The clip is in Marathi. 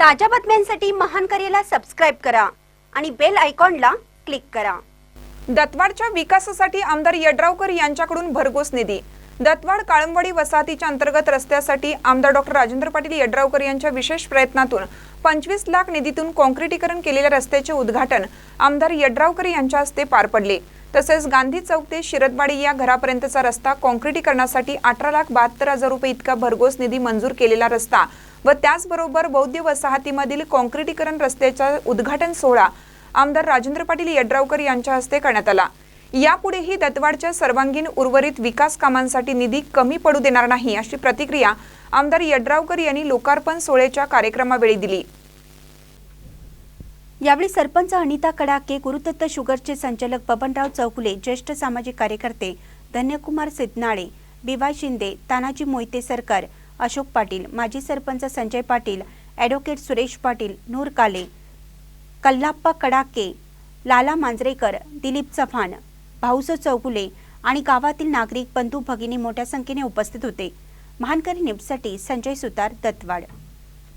ताज्या बातम्यांसाठी महान करेला सबस्क्राईब करा आणि बेल आयकॉनला क्लिक करा. दत्वाडच्या विकासासाठी आमदार यड्रावकर यांच्याकडून भरघोस निधी. दत्वाड काळंबडी वसाहतीच्या अंतर्गत रस्त्यासाठी आमदार डॉक्टर राजेंद्र पाटील यड्रावकर यांच्या विशेष प्रयत्नातून पंचवीस लाख निधीतून कॉन्क्रिटीकरण केलेल्या रस्त्याचे उद्घाटन आमदार यड्रावकर यांच्या हस्ते पार पडले. तसेच गांधी चौक ते शिरदवाडी या घरापर्यंतचा रस्ता कॉन्क्रिटीकरणासाठी अठरा लाख बहात्तर हजार रुपये इतका भरघोस निधी मंजूर केलेला रस्ता व त्याचबरोबर बौद्ध वसाहतीमधील कॉन्क्रिटीकरण रस्त्याचा उद्घाटन सोहळा आमदार राजेंद्र पाटील यड्रावकर यांच्या हस्ते करण्यात आला. यापुढेही दत्तवाडच्या सर्वांगीण उर्वरित विकास कामांसाठी निधी कमी पडू देणार नाही अशी प्रतिक्रिया आमदार यड्रावकर यांनी लोकार्पण सोहळ्याच्या कार्यक्रमावेळी दिली. यावेळी सरपंच अनिता कडाके गुरुदत्त शुगरचे संचालक बबनराव चौकुले ज्येष्ठ सामाजिक कार्यकर्ते धन्यकुमार सिद्धनाळे बिवाय शिंदे तानाजी मोहिते सरकार अशोक पाटील माजी सरपंच संजय पाटील ॲडव्होकेट सुरेश पाटील नूर काले कल्लाप्पा कडाके लाला मांजरेकर दिलीप चव्हाण भाऊसो चौगुले आणि गावातील नागरिक बंधू भगिनी मोठ्या संख्येने उपस्थित होते. महानकरी न्यूजसाठी संजय सुतार दत्तवाड.